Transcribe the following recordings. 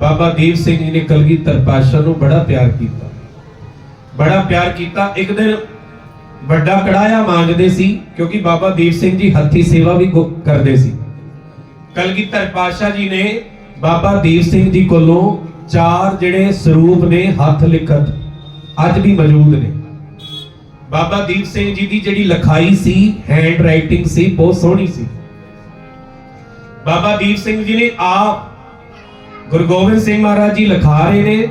ਬਾਬਾ ਦੀਪ ਸਿੰਘ ਜੀ ਨੇ ਕਲਗੀਧਰ ਪਾਤਸ਼ਾਹ ਨੂੰ ਬੜਾ ਪਿਆਰ ਕੀਤਾ। ਬੜਾ ਪਿਆਰ ਕੀਤਾ। ਇੱਕ ਦਿਨ ਵੱਡਾ ਕੜਾਇਆ ਮਾਂਜਦੇ ਸੀ, ਕਿਉਂਕਿ ਬਾਬਾ ਦੀਪ ਸਿੰਘ ਜੀ ਹੱਥੀ ਸੇਵਾ ਵੀ ਕਰਦੇ ਸੀ। ਕਲਗੀਧਰ ਪਾਤਸ਼ਾਹ ਜੀ ਨੇ ਬਾਬਾ ਦੀਪ ਸਿੰਘ ਜੀ ਕੋਲੋਂ ਚਾਰ ਜਿਹੜੇ ਸਰੂਪ ਨੇ, ਹੱਥ ਲਿਖਤ, ਅੱਜ ਵੀ ਮੌਜੂਦ ਨੇ। ਬਾਬਾ ਦੀਪ ਸਿੰਘ ਜੀ ਦੀ ਜਿਹੜੀ ਲਿਖਾਈ ਸੀ ਹੈਂਡ ਰਾਈਟਿੰਗ ਸੀ, ਬਹੁਤ ਸੋਹਣੀ ਸੀ। ਬਾਬਾ ਦੀਪ ਸਿੰਘ ਜੀ ਨੇ ਆਪ ਗੁਰੂ ਗੋਬਿੰਦ ਸਿੰਘ ਮਹਾਰਾਜ ਜੀ ਲਿਖਾ ਰਹੇ ਨੇ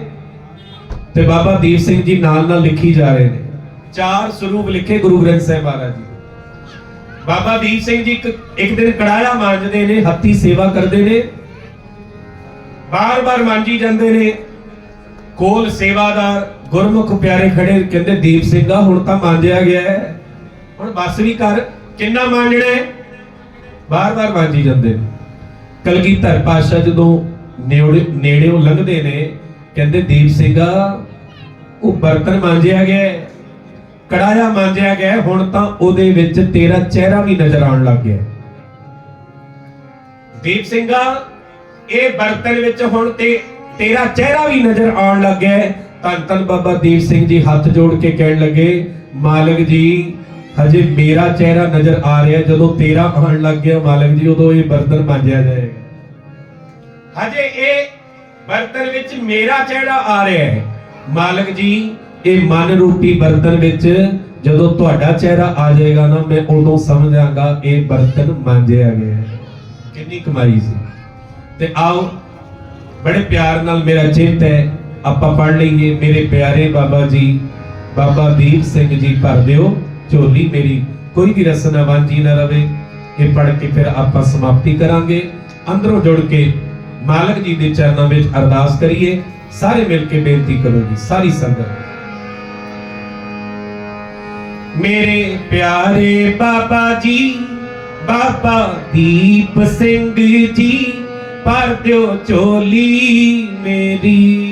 ਤੇ ਬਾਬਾ ਦੀਪ ਸਿੰਘ ਜੀ ਨਾਲ ਨਾਲ ਲਿਖੀ ਜਾ ਰਹੇ ਨੇ। ਚਾਰ ਸਰੂਪ ਲਿਖੇ ਗੁਰੂ ਗ੍ਰੰਥ ਸਾਹਿਬ ਮਹਾਰਾਜ ਜੀ। ਬਾਬਾ ਦੀਪ ਸਿੰਘ ਜੀ ਇੱਕ ਦਿਨ ਕੜਾਇਆ ਮਾਂਜਦੇ ਨੇ, ਹੱਥੀ ਸੇਵਾ ਕਰਦੇ ਨੇ। ਬਾਰ-ਬਾਰ ਮਾਂਜੀ ਜਾਂਦੇ ਨੇ। ਕੋਲ ਸੇਵਾਦਾਰ ਗੁਰਮੁਖ ਪਿਆਰੇ ਖੜੇ ਕਹਿੰਦੇ ਦੀਪ ਸਿੰਘਾ ਹੁਣ ਤਾਂ ਮਾਂਜਿਆ ਗਿਆ ਹੈ। ਹੁਣ ਬਸ ਵੀ ਕਰ, ਕਿੰਨਾ ਮਾਂਜਣਾ ਹੈ? ਬਾਰ-ਬਾਰ ਮਾਂਜੀ ਜਾਂਦੇ ਨੇ। ਕਲਗੀਧਰ ਪਾਸ਼ਾ ਜਦੋਂ ਨੇੜੇ ਨੇੜਿਓਂ ਲੰਘਦੇ ਨੇ। ਕਹਿੰਦੇ ਦੀਪ ਸਿੰਘਾ, ਉਹ ਬਰਤਨ ਮਾਂਜਿਆ ਗਿਆ ਕੜਾਇਆ ਮਾਂਜਿਆ ਗਿਆ ਹੁਣ ਤਾਂ ਉਹਦੇ ਵਿੱਚ ਤੇਰਾ ਚਿਹਰਾ ਵੀ ਨਜ਼ਰ ਆਉਣ ਲੱਗ ਗਿਆ ਦੀਪ ਸਿੰਘਾ, ਇਹ ਬਰਤਨ ਵਿੱਚ ਹੁਣ ਤੇ ਤੇਰਾ ਚਿਹਰਾ ਵੀ ਨਜ਼ਰ ਆਉਣ ਲੱਗ ਗਿਆ ਤਾਂ ਧੰਨ ਬਾਬਾ ਦੀਪ ਸਿੰਘ ਜੀ ਹੱਥ ਜੋੜ ਕੇ ਕਹਿਣ ਲੱਗੇ, ਮਾਲਕ ਜੀ, ਹਜੇ ਮੇਰਾ ਚਿਹਰਾ ਨਜ਼ਰ ਆ ਰਿਹਾ, ਜਦੋਂ ਤੇਰਾ ਆਉਣ ਲੱਗ ਗਿਆ, ਮਾਲਕ ਜੀ, ਉਦੋਂ ਇਹ ਬਰਤਨ ਮਾਂਜਿਆ ਜਾਏਗਾ। ਹਜੇ ਇਹ ਬਰਤਨ ਵਿੱਚ ਮੇਰਾ ਚਿਹਰਾ ਆ ਰਿਹਾ ਹੈ। ਮਾਲਕ ਜੀ, ਇਹ ਮਨ ਰੂਪੀ ਬਰਤਨ ਵਿੱਚ ਜਦੋਂ ਤੁਹਾਡਾ ਚਿਹਰਾ ਆ ਜਾਏਗਾ ਨਾ, ਮੈਂ ਉਦੋਂ ਸਮਝਾਂਗਾ ਇਹ ਬਰਤਨ ਮਾਂਜਿਆ ਗਿਆ ਹੈ। ਕਿੰਨੀ ਕਮਾਈ ਸੀ। ਤੇ ਆਓ, ਬੜੇ ਪਿਆਰ ਨਾਲ ਮੇਰਾ ਚਿੱਤ ਹੈ, ਆਪਾਂ ਪੜ ਲਈਏ। ਮੇਰੇ ਪਿਆਰੇ ਬਾਬਾ ਜੀ, ਬਾਬਾ ਦੀਪ ਸਿੰਘ ਜੀ, ਭਰ ਦਿਓ। ਝੋਲੀ ਮੇਰੀ, ਕੋਈ ਵੀ ਰਸਨਾ ਵਾਂਝੀ ਨਾ ਰਵੇ। ਇਹ ਪੜ ਕੇ ਫਿਰ ਆਪਾਂ ਸਮਾਪਤੀ ਕਰਾਂਗੇ। ਅੰਦਰੋਂ ਜੁੜ ਕੇ ਮਾਲਕ ਜੀ ਦੇ ਚਰਨਾਂ ਵਿੱਚ ਅਰਦਾਸ ਕਰੀਏ ਸਾਰੇ ਮਿਲ ਕੇ ਬੇਨਤੀ ਕਰੋ ਜੀ ਸਾਰੀ ਸੰਗਤ ਮੇਰੇ ਪਿਆਰੇ ਬਾਬਾ ਜੀ ਬਾਬਾ ਦੀਪ ਸਿੰਘ ਜੀ ਪਰ ਦਿਓ ਝੋਲੀ ਮੇਰੀ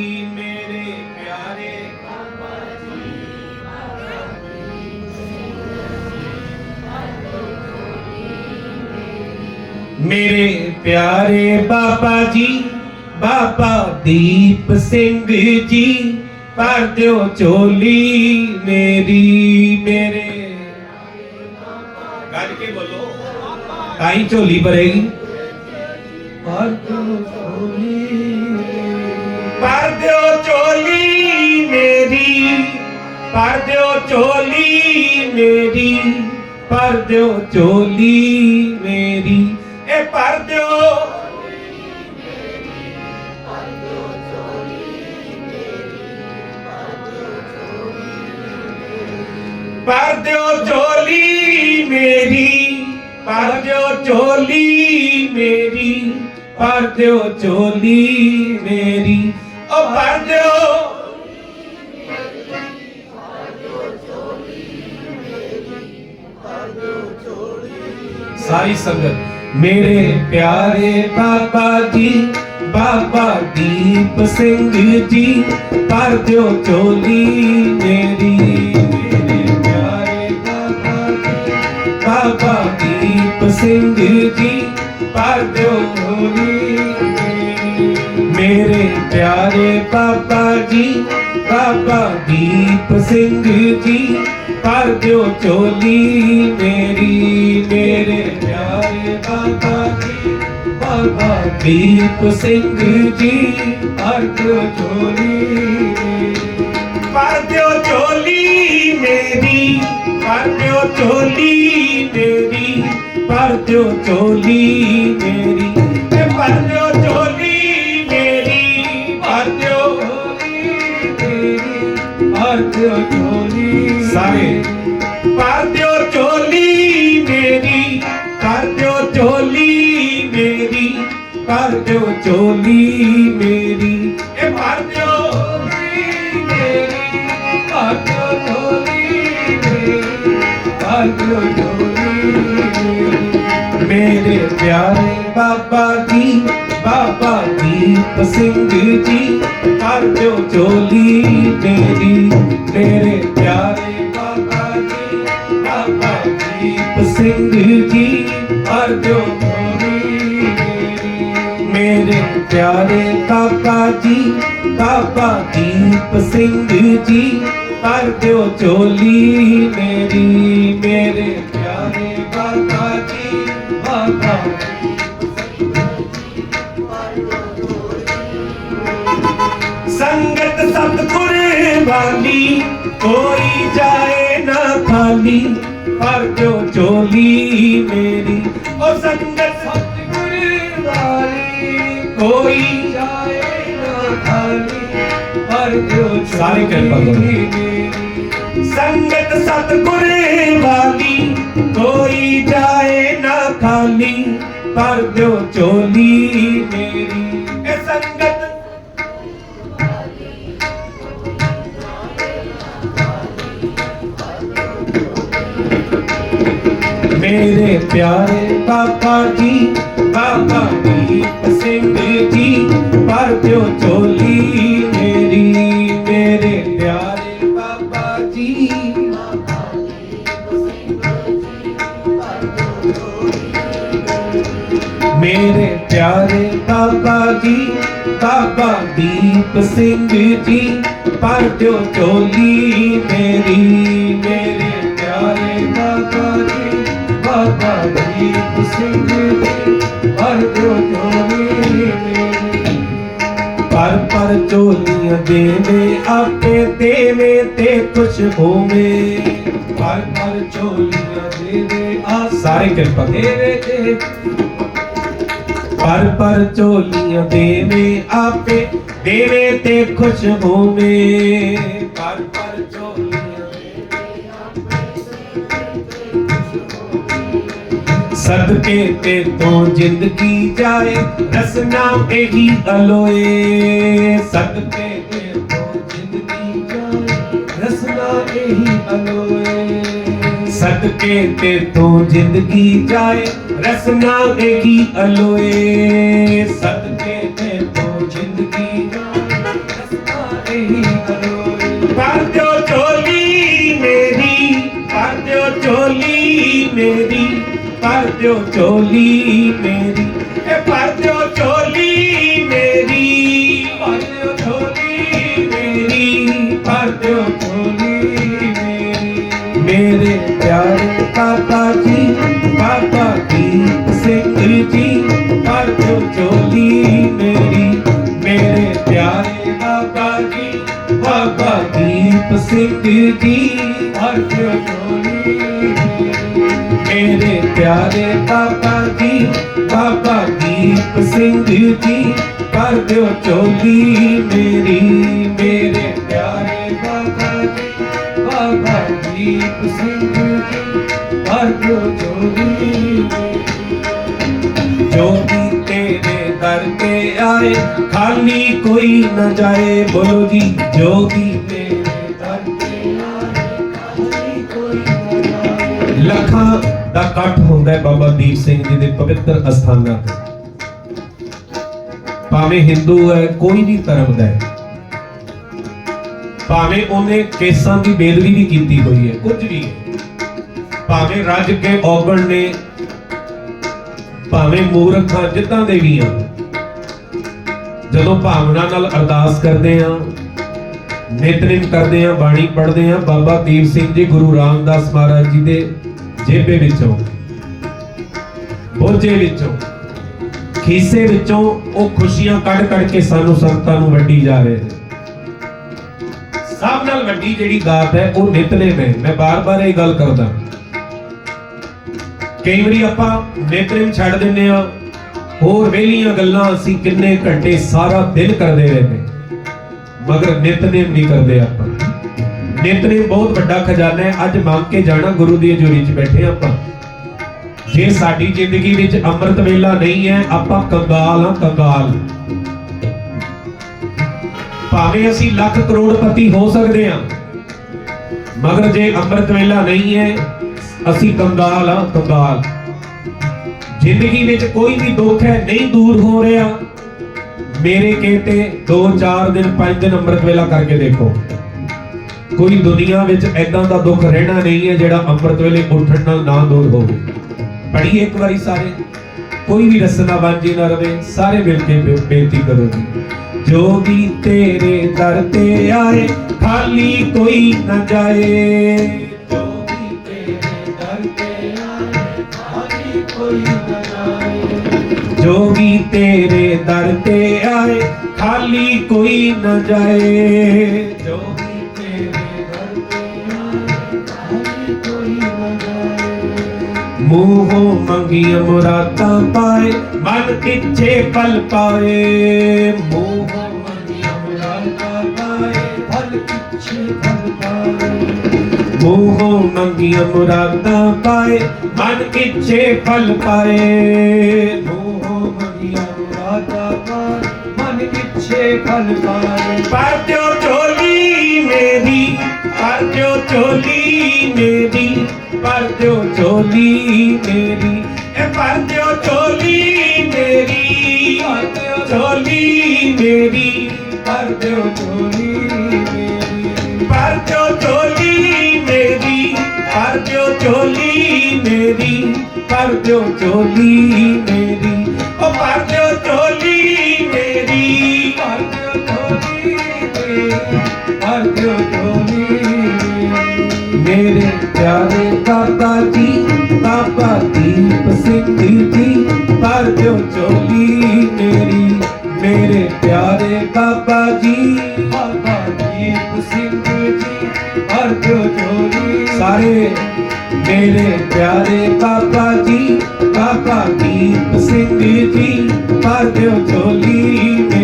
ਮੇਰੇ ਪਿਆਰੇ ਮੇਰੇ ਪਿਆਰੇ ਬਾਬਾ ਜੀ ਬਾਬਾ ਦੀਪ ਸਿੰਘ ਜੀ ਪਰ ਦਿਓ ਝੋਲੀ ਮੇਰੀ ਮੇਰੇ ਗੱਜ ਕੇ ਬੋਲੋ ਕਾਈ ਝੋਲੀ ਭਰੇਗੀ ਪਰ ਦਿਓ ਝੋਲੀ ਪਰ ਦਿਓ ਝੋਲੀ ਮੇਰੀ ਪਰ ਦਿਓ ਝੋਲੀ ਮੇਰੀ ਪਰ ਦਿਓ ਝੋਲੀ ਪਰ ਦਿਓ। ਪਰ ਦਿਓ ਝੋਲੀ ਮੇਰੀ ਪਰ ਦਿਓ ਝੋਲੀ ਮੇਰੀ ਪਰ ਦਿਓ ਝੋਲੀ ਮੇਰੀ। ਉਹ ਭਰ ਦਿਓ। ਸਾਰੀ ਸੰਗਤ। ਮੇਰੇ ਪਿਆਰੇ ਬਾਬਾ ਜੀ, ਬਾਬਾ ਦੀਪ ਸਿੰਘ ਜੀ ਪਰ ਦਿਓ ਚੋਲੀ ਮੇਰੀ। ਮੇਰੇ ਪਿਆਰੇ ਬਾਬਾ ਜੀ, ਬਾਬਾ ਦੀਪ ਸਿੰਘ ਜੀ ਪਰ ਦਿਓ ਝੋਲੀ ਮੇਰੇ। ਪਿਆਰੇ ਬਾਬਾ ਜੀ, ਬਾਬਾ ਦੀਪ ਸਿੰਘ ਜੀ ਪਰ ਦਿਓ ਝੋਲੀ ਮੇਰੀ। ਮੇਰੇ ਬਾਬਾ ਜੀ ਬਾਬਾ ਦੀਪ ਸਿੰਘ ਜੀ ਪਰ ਝੋਲੀ ਪਰ ਦਿਓ ਝੋਲੀ ਮੇਰੀ ਪਰ ਦਿਓ ਝੋਲੀ ਮੇਰੀ, ਪਰ ਦਿਓ ਝੋਲੀ ਮੇਰੀ, ਤੇ ਪਰ ਕਰ ਦਿਓ ਝੋਲੀ ਮੇਰੀ ਇਹ ਭਰ ਦਿਓ ਝੋਲੀ ਮੇਰੀ ਭਰ ਦਿਓ ਝੋਲੀ ਮੇਰੀ ਭਰ ਦਿਓ ਝੋਲੀ ਮੇਰੀ। ਮੇਰੇ ਪਿਆਰੇ ਬਾਬਾ ਜੀ ਬਾਬਾ ਦੀਪ ਸਿੰਘ ਜੀ ਕਰ ਦਿਓ ਝੋਲੀ ਮੇਰੀ ਮੇਰੇ ਪਿਆਰੇ ਦੀਪ ਸਿੰਘ ਜੀ ਕਰ ਕਾਕਾ ਜੀ, ਬਾਬਾ ਦੀਪ ਸਿੰਘ ਜੀ, ਕਰ ਦਿਓ ਚੋਲੀ ਮੇਰੀ, ਮੇਰੇ ਪਿਆਰੇ ਕਾਕਾ ਜੀ, ਬਾਬਾ ਸੰਗਤ ਸਤਿਗੁਰ ਵਾਲੀ, ਕੋਈ ਜਾਏ ਨਾ ਖਾਲੀ ਪਰ ਜੋ ਚੋਲੀ ਮੇਰੀ। ਉਹ ਸੰਗਤ ਵਾਲੀ ਕੋਈ ਜਾਏ ਨਾ ਖਾਲੀ ਪਰ ਜੋ ਸਾਰੇ ਕਿਰਪਾ ਕਰੋ ਸੰਗਤ ਸਤਿਗੁਰ ਵਾਲੀ ਕੋਈ ਜਾਏ ਨਾ ਖਾਲੀ ਪਰ ਜੋ ਚੋਲੀ ਮੇਰੀ ਇਹ ਸੰਗਤ ਮੇਰੇ ਪਿਆਰੇ ਬਾਬਾ ਜੀ ਬਾਬਾ ਦੀਪ ਸਿੰਘ ਜੀ ਪਰ ਦਿਓ ਚੋਲੀ ਮੇਰੀ ਮੇਰੇ ਪਿਆਰੇ ਬਾਬਾ ਜੀ ਮੇਰੇ ਪਿਆਰੇ ਬਾਬਾ ਜੀ ਬਾਬਾ ਦੀਪ ਸਿੰਘ ਜੀ ਪਰ ਦਿਓ ਚੋਲੀ ਮੇਰੀ ਪਰ ਚੋਲੀਆਂ ਦੇਵੇ ਆਪੇ ਦੇਵੇ ਤੇ ਕੁਛ ਹੋਵੇ। ਪਰ ਪਰ ਚੋਲੀਆਂ ਦੇਵੇ ਆ ਸਾਰੇ ਕਿਰਪਾ ਦੇਵੇ ਤੇ। ਪਰ ਪਰ ਚੋਲੀਆਂ ਦੇਵੇ ਆਪੇ ਦੇਵੇ ਤੇ ਖੁਸ਼ ਹੋਵੇ। ਸਦਕੇ ਤੇ ਤੋਂ ਜ਼ਿੰਦਗੀ ਜਾਏ, ਰਸਨਾ ਇਹੀ ਅਲੋਏ। ਸਦਕੇ ਤੇ ਤੋਂ ਜ਼ਿੰਦਗੀ ਜਾਏ, ਰਸਨਾ ਇਹੀ ਅਲੋਏ। ਸਦਕੇ ਤੇ ਤੋਂ ਜ਼ਿੰਦਗੀ ਜਾਏ, ਰਸਨਾ ਇਹੀ ਅਲੋਏ। ਸਦਕੇ ਪਰ ਦਿਓ ਚੋਲੀ ਮੇਰੀ ਇਹ ਪਰ ਦਿਓ ਚੋਲੀ ਮੇਰੀ ਪਰ ਦਿਓ ਚੋਲੀ ਮੇਰੀ ਪਰ ਦਿਓ ਚੋਲੀ ਮੇਰੀ ਮੇਰੇ ਪਿਆਰੇ ਕਾਕਾ ਜੀ ਬਾਬਾ ਦੀਪ ਸਿੰਘ ਜੀ ਪਰ ਦਿਓ ਚੋਲੀ ਮੇਰੀ ਮੇਰੇ ਪਿਆਰੇ ਬਾਬਾ ਜੀ ਬਾਬਾ ਦੀਪ ਸਿੰਘ ਜੀ ਪਰ ਦਿਓ ਚੋਲੀ ਮੇਰੀ ਮੇਰੇ ਪਿਆਰੇ ਬਾਬਾ ਜੀ, ਬਾਬਾ ਦੀਪ ਸਿੰਘ ਜੀ, ਕਰ ਦਿਓ ਚੋਲੀ ਮੇਰੀ, ਮੇਰੇ ਪਿਆਰੇ ਬਾਬਾ ਜੀ, ਬਾਬਾ ਦੀਪ ਸਿੰਘ ਜੀ, ਕਰ ਦਿਓ ਚੋਲੀ ਜੋ ਵੀ ਤੇਰੇ ਦਰ ਤੇ ਆਏ, ਖਾਲੀ ਕੋਈ ਨਾ ਜਾਏ, ਬੋਲੋ ਜੀ ਜੋ ਵੀ ਤੇਰੇ ਦਰ ਤੇ ਆਏ, ਖਾਲੀ ਕੋਈ ਨਾ ਜਾਏ। ਲੱਖਾਂ ਦਾ ਇਕੱਠ ਹੁੰਦਾ ਹੈ ਬਾਬਾ ਦੀਪ ਸਿੰਘ ਜੀ ਦੇ ਪਵਿੱਤਰ ਅਸਥਾਨਾਂ ਤੇ। ਭਾਵੇਂ ਹਿੰਦੂ ਹੈ, ਕੋਈ ਵੀ ਧਰਮ ਦਾ ਹੈ। ਭਾਵੇਂ ਉਹਨੇ ਕੇਸਾਂ ਦੀ ਬੇਦਬੀ ਵੀ ਕੀਤੀ ਹੋਈ ਹੈ, ਕੁਝ ਵੀ ਭਾਵੇਂ ਰੱਜ ਕੇ ਔਗਣ ਨੇ, ਭਾਵੇਂ ਮੂਰਖਾਂ ਜਿੱਦਾਂ ਦੇ ਵੀ ਆ, ਜਦੋਂ ਭਾਵਨਾ ਨਾਲ ਅਰਦਾਸ ਕਰਦੇ ਆ ਨਿਤਨੇਮ ਕਰਦੇ ਆ, ਬਾਣੀ ਪੜ੍ਹਦੇ ਆ, ਬਾਬਾ ਦੀਪ ਸਿੰਘ ਜੀ ਗੁਰੂ ਰਾਮਦਾਸ ਮਹਾਰਾਜ ਜੀ ਦੇ ਜੇਬੇ ਵਿੱਚੋਂ, ਬੋਝੇ ਵਿੱਚੋਂ, ਖੀਸੇ ਵਿੱਚੋਂ ਉਹ ਖੁਸ਼ੀਆਂ ਕੱਢ ਕੱਢ ਕੇ ਸਾਨੂੰ ਸੰਤਾਂ ਨੂੰ ਵੰਡੀ ਜਾ ਰਹੇ ਨੇ। ਸਭ ਨਾਲ ਵੱਡੀ ਜਿਹੜੀ ਦਾਤ ਹੈ, ਉਹ ਨਿਤਨੇਮ ਹੈ। ਮੈਂ ਬਾਰ-ਬਾਰ ਇਹ ਗੱਲ ਕਰਦਾ। ਕਈ ਵਾਰੀ ਆਪਾਂ ਨਿਤਨੇਮ ਛੱਡ ਦਿੰਨੇ ਆ ਹੋਰ ਵੇਲੀਆਂ ਗੱਲਾਂ ਅਸੀਂ ਕਿੰਨੇ ਘੰਟੇ ਸਾਰਾ ਦਿਨ ਕਰਦੇ ਰਹਿੰਦੇ। ਮਗਰ ਨਿਤਨੇਮ ਨਹੀਂ ਕਰਦੇ ਆਪਾਂ। ਨਿਤਨੇਮ ਬਹੁਤ ਵੱਡਾ ਖਜ਼ਾਨਾ ਹੈ। ਅੱਜ ਮੰਗ ਕੇ ਜਾਣਾ ਗੁਰੂ ਦੀ ਹਜ਼ੂਰੀ 'ਚ ਬੈਠੇ ਹਾਂ ਆਪਾਂ। ਜੇ ਸਾਡੀ ਜ਼ਿੰਦਗੀ ਵਿੱਚ ਅੰਮ੍ਰਿਤ ਵੇਲਾ ਨਹੀਂ ਹੈ, ਆਪਾਂ ਕੰਗਾਲ ਹਾਂ, ਕੰਗਾਲ। ਭਾਵੇਂ ਅਸੀਂ ਲੱਖ ਕਰੋੜਪਤੀ ਹੋ ਸਕਦੇ ਹਾਂ, ਮਗਰ ਜੇ ਅੰਮ੍ਰਿਤ ਵੇਲਾ ਨਹੀਂ ਹੈ, ਅਸੀਂ ਕੰਗਾਲ ਹਾਂ, ਕੰਗਾਲ। ਜ਼ਿੰਦਗੀ ਵਿੱਚ ਕੋਈ ਵੀ ਦੁੱਖ ਹੈ, ਨਹੀਂ ਦੂਰ ਹੋ ਰਿਹਾ। ਮੇਰੇ ਕਹਤੇ 2-4 ਦਿਨ 5 ਦਿਨ ਅੰਮ੍ਰਿਤ ਵੇਲਾ ਕਰਕੇ ਦੇਖੋ। ਕੋਈ ਦੁਨੀਆ ਵਿੱਚ ਐਦਾਂ ਦਾ ਦੁੱਖ ਰਹਿਣਾ ਨਹੀਂ ਹੈ ਜਿਹੜਾ ਅੰਮ੍ਰਿਤ ਵੇਲੇ ਉੱਠਣ ਨਾਲ ਨਾ ਦੂਰ ਹੋਵੇ। ਪੜ੍ਹੀਏ ਇੱਕ ਵਾਰੀ ਸਾਰੇ, ਕੋਈ ਵੀ ਰਸਨਾ ਵਾਂਝੀ ਨਾ ਰਵੇ, ਸਾਰੇ ਮਿਲ ਕੇ ਬੇਨਤੀ ਕਰੋ ਜੋ ਵੀ ਤੇਰੇ ਦਰ ਤੇ ਆਏ, ਖਾਲੀ ਕੋਈ ਨਾ ਜਾਏ। ਜੋ ਵੀ ਤੇਰੇ ਦਰ ਤੇ ਆਏ, ਖਾਲੀ ਕੋਈ ਨਾ ਜਾਏ। ਜੋ ਵੀ ਤੇਰੇ ਦਰ ਤੇ ਆਏ, ਖਾਲੀ ਕੋਈ ਨਾ ਜਾਏ। ਮੂੰਹੋਂ ਮੰਗੀਆਂ ਮੁਰਾਦਾਂ ਪਾਏ ਮਨ ਕਿੱਥੇ ਪਲ ਪਾਏ ਮੂੰਹੋਂ ਮੰਗੀਆਂ ਮੁਰਾਦਾਂ ਪਾਏ ਫਲ ਕਿੱਥੇ ਪਲ ਪਾਏ ਮੂੰਹੋਂ ਮੰਗੀਆਂ ਮੁਰਾਦਾਂ ਪਾਏ ਮਨ ਕਿੱਥੇ ਫਲ ਪਾਏ ਮੂੰਹੋਂ ਮੰਗੀਆਂ ਮੁਰਾਦਾਂ ਪਾਏ ਮਨ ਕਿੱਥੇ ਫਲ ਪਾਏ ਪਰ ਦਿਓ ਝੋਲੀ ਮੇਰੀ ਪਰ ਦਿਓ ਝੋਲੀ ਮੇਰੀ ਪਰ ਦਿਓ ਝੋਲੀ ਮੇਰੀ। ਇਹ ਪਰ ਦਿਓ ਝੋਲੀ ਮੇਰੀ ਪਰ ਦਿਓ ਝੋਲੀ ਮੇਰੀ ਪਰ ਦਿਓ ਝੋਲੀ ਮੇਰੀ। ਪਰ ਦਿਓ ਝੋਲੀ ਮੇਰੀ ਪਰ ਦਿਓ ਝੋਲੀ ਮੇਰੀ ਪਰ ਦਿਓ ਝੋਲੀ ਮੇਰੀ। ਉਹ ਪਰ ਦਿਓ मेरे प्यारे पापा जी, पापा दीप सिंह जी, पर जो चोली मेरी, मेरे प्यारे पापा जी। पापा दीप सिंह जी, पर जो चोली। सारे मेरे प्यारे पापा जी, पापा दीप सिंह जी, पर जो चोली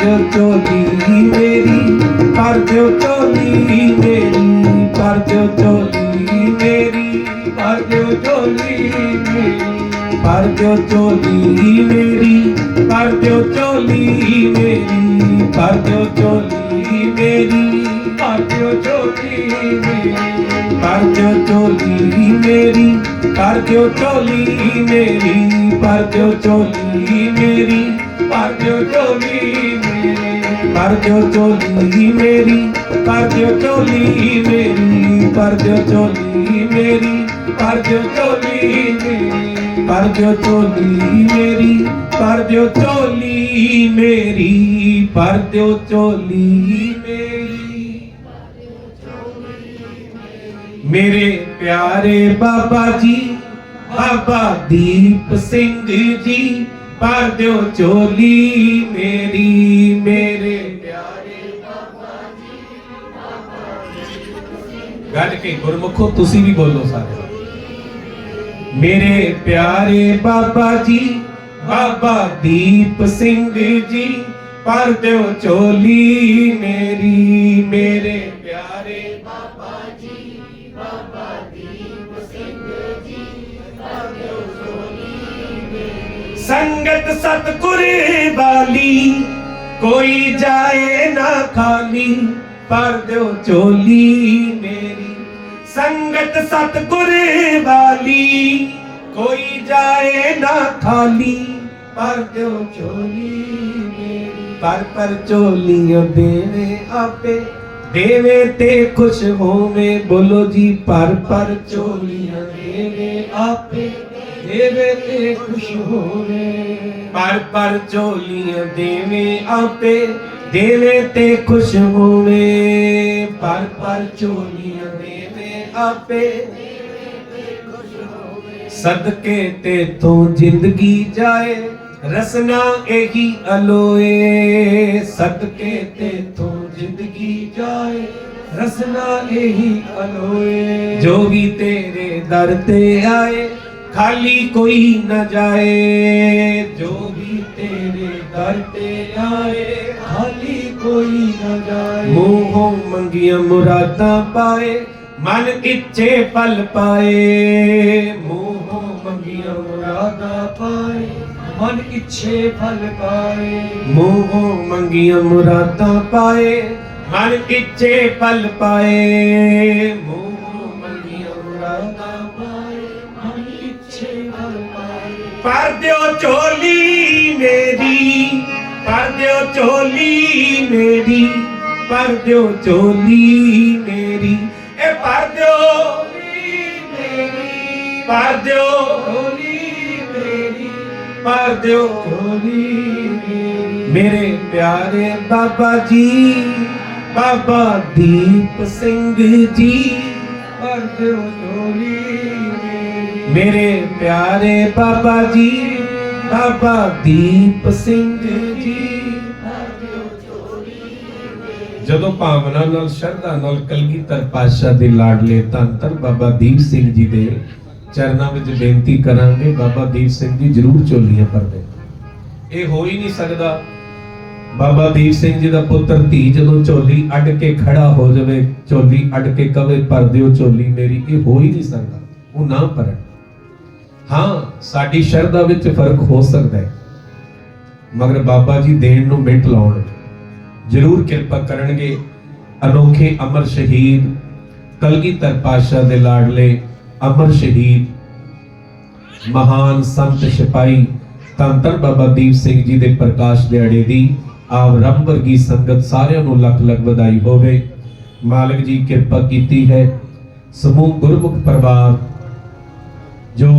ਦਿਓ ਝੋਲੀ ਮੇਰੀ ਪਰ ਦਿਓ ਝੋਲੀ ਮੇਰੀ ਪਰ ਦਿਓ ਝੋਲੀ ਮੇਰੀ ਪਰ ਦਿਓ ਝੋਲੀ ਮੇਰੀ ਪਰ ਦਿਓ ਝੋਲੀ ਮੇਰੀ ਪਰ ਦਿਓ ਝੋਲੀ ਮੇਰੀ ਪਰ ਦਿਓ ਝੋਲੀ ਮੇਰੀ ਪਰ ਦਿਓ ਝੋਲੀ ਮੇਰੀ ਪਰ ਦਿਓ ਝੋਲੀ ਮੇਰੀ ਪਰ ਦਿਓ ਝੋਲੀ ਮੇਰੀ ਪਰ ਦਿਓ ਝੋਲੀ ਮੇਰੀ ਪਰ ਦਿਓ ਝੋਲੀ ਮੇਰੀ ਪਰ ਦਿਓ ਝੋਲੀ ਮੇਰੀ ਪਰ ਦਿਓ ਝੋਲੀ ਮੇਰੀ ਪਰ ਦਿਓ ਝੋਲੀ ਮੇਰੀ ਪਰ ਦਿਓ ਝੋਲੀ ਮੇਰੀ ਪਰ ਦਿਓ ਝੋਲੀ ਮੇਰੀ ਪਰ ਦਿਓ ਝੋਲੀ ਮੇਰੀ ਪਰ ਦਿਓ ਝੋਲੀ ਮੇਰੀ। ਮੇਰੇ ਪਿਆਰੇ ਬਾਬਾ ਜੀ, ਬਾਬਾ ਦੀਪ ਸਿੰਘ ਜੀ ਪਰ ਦਿਓ ਝੋਲੀ ਮੇਰੀ, ਮੇਰੇ ਪਿਆਰੇ ਬਾਬਾ ਜੀ ਗੱਜ ਕੇ ਗੁਰਮੁਖੋ, ਤੁਸੀਂ ਵੀ ਬੋਲੋ ਸਾਰੇ। ਮੇਰੇ ਪਿਆਰੇ ਬਾਬਾ ਜੀ, ਬਾਬਾ ਦੀਪ ਸਿੰਘ ਜੀ ਭਰ ਦਿਓ ਝੋਲੀ ਮੇਰੀ, ਮੇਰੇ ਪਿਆਰੇ ਸੰਗਤ ਸਤਗੁਰ ਵਾਲੀ। ਕੋਈ ਜਾਏ ਨਾ ਖਾਲੀ, ਪਰ ਦਿਓ ਝੋਲੀ ਮੇਰੀ। ਸੰਗਤ ਸਤਗੁਰ ਵਾਲੀ, ਕੋਈ ਜਾਏ ਨਾ ਖਾਲੀ, ਪਰ ਦਿਓ ਝੋਲੀ ਮੇਰੀ। ਪਰ ਪਰ ਝੋਲੀਆਂ ਦੇਵੇ ਆਪੇ, ਦੇਵੇ ਤੇ ਖੁਸ਼ ਹੋਵੇ। ਬੋਲੋ ਜੀ, ਪਰ ਪਰ ਝੋਲੀਆਂ ਦੇਵੇ ਆਪੇ। ਦੇਵੇ ਤੇ ਖੁਸ਼ ਹੋਵੇ। ਪਰ ਪਰ ਝੋਲੀਆਂ ਦੇਵੇ ਆਪੇ, ਦੇਵੇ ਤੇ ਖੁਸ਼ ਹੋਵੇ। ਪਰ ਪਰ ਝੋਲੀਆਂ ਦੇਵੇ ਆਪੇ, ਸਦਕੇ ਤੇ ਤੋਂ ਜ਼ਿੰਦਗੀ ਜਾਏ, ਰਸਨਾ ਇਹੀ ਅਲੋਏ। ਸਦਕੇ ਤੇ ਤੋਂ ਜ਼ਿੰਦਗੀ ਜਾਏ, ਰਸਨਾ ਇਹੀ ਅਲੋਏ। ਜੋ ਵੀ ਤੇਰੇ ਦਰ ਤੇ ਆਏ ਖਾਲੀ ਕੋਈ ਨਾ ਜਾਏ, ਜੋ ਵੀ ਤੇਰੇ ਦਰ ਤੇ ਆਏ, ਖਾਲੀ ਕੋਈ ਨਾ ਜਾਏ। ਮੂੰਹੋਂ ਮੰਗੀਆਂ ਮੁਰਾਦਾਂ ਪਾਏ, ਮਨ ਇੱਛੇ ਫਲ ਪਾਏ। ਮੂੰਹੋਂ ਮੰਗੀਆਂ ਮੁਰਾਦਾਂ ਪਾਏ, ਮਨ ਇੱਛੇ ਫਲ ਪਾਏ। ਮੂੰਹੋਂ ਮੰਗੀਆਂ ਮੁਰਾਦਾਂ ਪਾਏ, ਮਨ ਇੱਛੇ ਫਲ ਪਾਏ। ਮੂੰਹੋਂ ਪਾਏ ਪਰ ਦਿਓ ਝੋਲੀ ਮੇਰੀ, ਪਰ ਦਿਓ ਝੋਲੀ ਮੇਰੀ ਭਰ ਦਿਓ ਝੋਲੀ ਮੇਰੀ। ਇਹ ਭਰ ਦਿਓ ਭਰ ਦਿਓ ਭਰ ਦਿਓ ਮੇਰੇ। ਪਿਆਰੇ ਬਾਬਾ ਜੀ, ਬਾਬਾ ਦੀਪ ਸਿੰਘ ਜੀ ਭਰ ਦਿਓ ਝੋਲੀ ਮੇਰੇ ਪਿਆਰੇ ਬਾਬਾ ਜੀ, ਬਾਬਾ ਦੀਪ ਸਿੰਘ ਜੀ। ਜਦੋਂ ਭਾਵਨਾ ਨਾਲ, ਸ਼ਰਧਾ ਨਾਲ ਕਲਗੀਧਰ ਪਾਤਸ਼ਾਹ ਦੇ ਲਾਡਲੇ ਧੰਨ ਧੰਨ ਬਾਬਾ ਦੀਪ ਸਿੰਘ ਜੀ ਦੇ ਚਰਨਾਂ ਵਿੱਚ ਬੇਨਤੀ ਕਰਾਂਗੇ, ਬਾਬਾ ਦੀਪ ਸਿੰਘ ਜੀ ਜ਼ਰੂਰ ਝੋਲੀਆਂ ਭਰਦੇ। ਇਹ ਹੋ ਹੀ ਨਹੀਂ ਸਕਦਾ। ਬਾਬਾ ਦੀਪ ਸਿੰਘ ਜੀ ਦਾ ਪੁੱਤਰ ਧੀ ਜਦੋਂ ਝੋਲੀ ਅੱਡ ਕੇ ਖੜਾ ਹੋ ਜਾਵੇ, ਝੋਲੀ ਅੱਡ ਕੇ ਕਵੇ, ਭਰ ਦਿਓ ਝੋਲੀ ਮੇਰੀ, ਇਹ ਹੋ ਹੀ ਨਹੀਂ ਸਕਦਾ। ਉਹ ਨਾ ਭਰਨ। ਹਾਂ, ਸਾਡੀ ਸ਼ਰਧਾ ਵਿੱਚ ਫ਼ਰਕ ਹੋ ਸਕਦਾ ਹੈ। ਮਗਰ ਬਾਬਾ ਜੀ ਦੇਣ ਨੂੰ ਮਿੰਟ ਲਾਉਣ। ਜ਼ਰੂਰ ਕਿਰਪਾ ਕਰਨਗੇ। ਅਨੋਖੇ ਅਮਰ ਸ਼ਹੀਦ ਕਲਗੀਧਰ ਪਾਤਸ਼ਾਹ ਦੇ ਲਾਡਲੇ ਅਮਰ ਸ਼ਹੀਦ, ਮਹਾਨ ਸੰਤ ਸਿਪਾਹੀ ਧੰਨ ਬਾਬਾ ਦੀਪ ਸਿੰਘ ਜੀ ਦੇ ਪ੍ਰਕਾਸ਼ ਦਿਹਾੜੇ ਦੀ ਆਪ ਰੱਬ ਵਰਗੀ ਸੰਗਤ ਸਾਰਿਆਂ ਨੂੰ ਲੱਖ ਲੱਖ ਵਧਾਈ ਹੋਵੇ। ਮਾਲਕ ਜੀ ਕਿਰਪਾ ਕੀਤੀ ਹੈ। ਸਮੂਹ ਗੁਰਮੁਖ ਪਰਿਵਾਰ, ਜੋ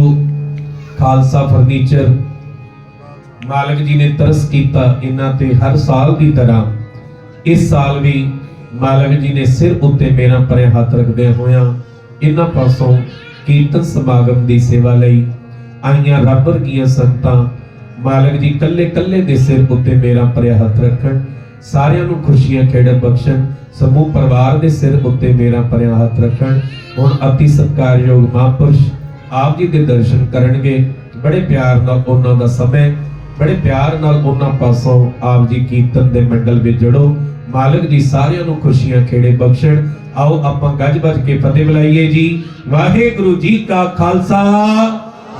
ਖਾਲਸਾ ਫਰਨੀਚਰ। ਮਾਲਕ ਜੀ ਨੇ ਤਰਸ ਕੀਤਾ ਇਹਨਾਂ ਤੇ ਹਰ ਸਾਲ ਦੀ ਤਰ੍ਹਾਂ। ਇਸ ਸਾਲ ਵੀ ਮਾਲਕ ਜੀ ਨੇ ਸਿਰ ਉੱਤੇ ਮੇਰਾ ਪਰੇ ਹੱਥ ਰੱਖਦੇ ਹੋਇਆਂ ਇਹਨਾਂ ਪਾਸੋਂ ਕੀਰਤਨ ਸਮਾਗਮ ਦੀ ਸੇਵਾ ਲਈ ਆਈਆਂ ਰੱਬ ਵਰਗੀਆਂ ਸੰਤਾਂ ਮਾਲਕ ਜੀ ਕੱਲੇ ਕੱਲੇ ਦੇ ਸਿਰ ਉੱਤੇ ਮੇਰਾ ਪਰੇ ਹੱਥ ਰੱਖਣ, ਸਾਰਿਆਂ ਨੂੰ ਖੁਸ਼ੀਆਂ ਖੇੜਰ ਬਖਸ਼ਣ, ਸਮੂਹ ਪਰਿਵਾਰ ਦੇ ਸਿਰ ਉੱਤੇ ਮੇਰਾ ਪਰੇ ਹੱਥ ਰੱਖਣ। ਹੁਣ ਅਤੀ ਸਤਿਕਾਰਯੋਗ ਮਹਾਂਪੁਰਸ਼ ਆਪ ਜੀ ਦੇ ਦਰਸ਼ਨ ਕਰਨਗੇ। ਬੜੇ ਪਿਆਰ ਨਾਲ ਉਹਨਾਂ ਦਾ ਸਮੇਂ, ਬੜੇ ਪਿਆਰ ਨਾਲ ਉਹਨਾਂ ਪਾਸੋਂ ਆਪ ਜੀ ਕੀਰਤਨ ਦੇ ਮੰਡਲ ਵਿੱਚ ਜੁੜੋ। ਮਾਲਕ ਜੀ ਸਾਰਿਆਂ ਨੂੰ ਖੁਸ਼ੀਆਂ ਖੇੜੇ ਬਖਸ਼ਣ। ਆਓ ਆਪਾਂ ਗੱਜ ਵੱਜ ਕੇ ਫਤਿਹ ਬੁਲਾਈਏ ਜੀ। ਵਾਹਿਗੁਰੂ ਜੀ ਕਾ ਖਾਲਸਾ,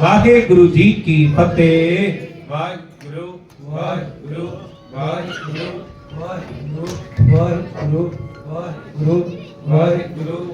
ਵਾਹਿਗੁਰੂ ਜੀ ਕੀ ਫਤਿਹ। ਵਾਹਿਗੁਰੂ ਵਾਹਿਗੁਰੂ ਵਾਹਿਗੁਰੂ ਵਾਹਿਗੁਰੂ ਵਾਹਿਗੁਰੂ ਵਾਹਿਗੁਰੂ ਵਾਹਿਗੁਰੂ